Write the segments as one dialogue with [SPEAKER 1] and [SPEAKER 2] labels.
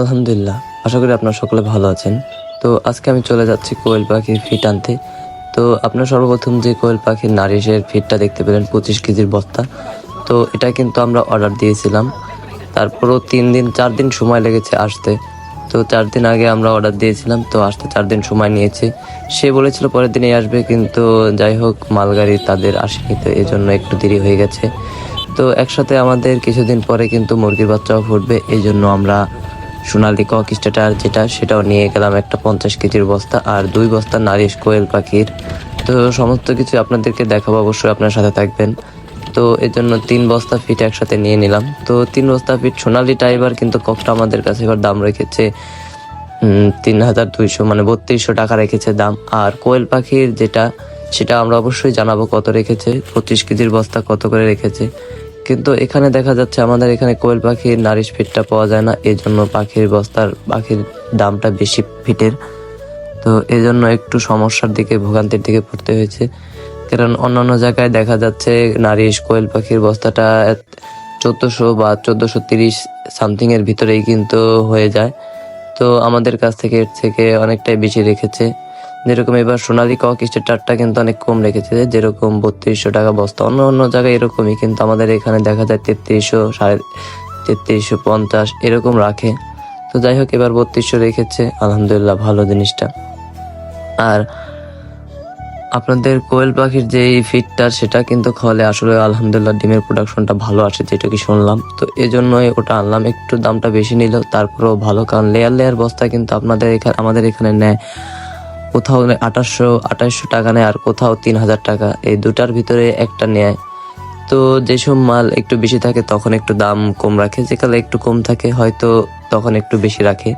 [SPEAKER 1] আলহামদুলিল্লাহ, আশা করি আপনারা সকলে ভালো আছেন। তো আজকে আমি চলে যাচ্ছি কোয়েল পাখির ফিট আনতে। তো আপনার সর্বপ্রথম যে কোয়েল পাখির নারিশের ফিটটা দেখতে পেলেন, পঁচিশ কেজির বস্তা। তো এটা কিন্তু আমরা অর্ডার দিয়েছিলাম। তারপরও তিন দিন, চার দিন সময় লেগেছে আসতে। তো চার দিন আগে আমরা অর্ডার দিয়েছিলাম, তো আসতে চার দিন সময় নিয়েছে। সে বলেছিল পরের দিনেই আসবে, কিন্তু যাই হোক, মালগাড়ি তাদের আসেনি, তো এই জন্য একটু দেরি হয়ে গেছে। তো একসাথে আমাদের কিছুদিন পরে কিন্তু মুরগির বাচ্চাও ফুটবে এই জন্য আমরা সোনালি কক স্টেটার যেটা, সেটাও নিয়ে গেলাম একটা পঞ্চাশ কেজির বস্তা আর দুই বস্তা নারিশ কোয়েল পাখির। তো সমস্ত কিছু আপনাদেরকে দেখাবো, অবশ্যই আপনার সাথে থাকবেন। তো এর জন্য তিন বস্তা ফিট একসাথে নিয়ে নিলাম। তো তিন বস্তা ফিট সোনালি টাইবার কিন্তু ককটা আমাদের কাছে এবার দাম রেখেছে তিন হাজার দুইশো মানে বত্রিশশো টাকা রেখেছে দাম। আর কোয়েল পাখির যেটা, সেটা আমরা অবশ্যই জানাব কত রেখেছে, পঁচিশ কেজির বস্তা কত করে রেখেছে। কিন্তু এখানে দেখা যাচ্ছে আমাদের এখানে কোয়েল পাখির নারিশ ফিটটা পাওয়া যায় না। এই জন্য পাখির বস্তার, পাখির দামটা বেশি ফিটের। তো এই জন্য একটু সমস্যার দিকে, ভোগান্তির দিকে পড়তে হয়েছে। কারণ অন্যান্য জায়গায় দেখা যাচ্ছে নারিশ, কোয়েল পাখির বস্তাটা চোদ্দোশো বা চোদ্দোশো তিরিশ সামথিংয়ের ভিতরেই কিন্তু হয়ে যায়। তো আমাদের কাছ থেকে, এর থেকে অনেকটাই বেশি রেখেছে। যেরকম এবার সোনালী কক স্টেটারটা কিন্তু অনেক কম রেখেছে, যেরকম বত্রিশশো টাকা বস্তা, অন্য অন্য জায়গায় এরকমই, কিন্তু আমাদের এখানে দেখা যায় তেত্রিশশো, সাড়ে তেত্রিশশো পঞ্চাশ এরকম রাখে। তো যাই হোক, এবার বত্রিশশো রেখেছে, আলহামদুলিল্লাহ ভালো জিনিসটা। আর আপনাদের কোয়েল পাখির যে ফিটটা সেটা কিন্তু খলে আসলে আলহামদুলিল্লাহ ডিমের প্রোডাকশনটা ভালো আসে, যেটা কি শুনলাম। তো এই জন্যই ওটা আনলাম, একটু দামটা বেশি নিল তারপরেও ভালো, কারণ লেয়ার লেয়ার বস্তা কিন্তু আপনাদের এখানে আমাদের এখানে নেয়। কোথাও আঠাশশো আঠাশশো টাকা নেয় আর কোথাও তিন হাজার টাকা। এই দুটার ভিতরে একটা নেয়। তো যেসব মাল একটু বেশি থাকে তখন একটু দাম কম রাখে। যেকালে একটু কম থাকে হয়তো তখন একটু বেশি রাখে।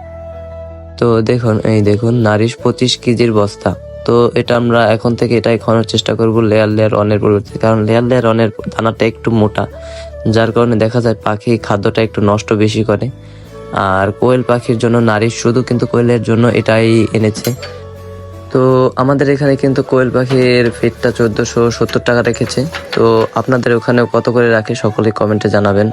[SPEAKER 1] তো দেখুন, এই দেখুন, নারিশ পঁচিশ কেজির বস্তা। তো এটা আমরা এখন থেকে এটাই খাওয়ানোর চেষ্টা করব লেয়ার লেয়ার অনের পরিবর্তে। কারণ লেয়ার লেয়ার অনের দানাটা একটু মোটা। যার কারণে দেখা যায় পাখি খাদ্যটা একটু নষ্ট বেশি করে। আর কোয়েল পাখির জন্য নারিশ শুধু কিন্তু কোয়েলের জন্য এটাই এনেছে। তো আমাদের এখানে কিন্তু কোয়েল পাখির ফিটটা চোদ্দোশো সত্তর টাকা রেখেছে। তো আপনাদের ওখানে কত করে রাখে সকলে কমেন্টে জানাবেন।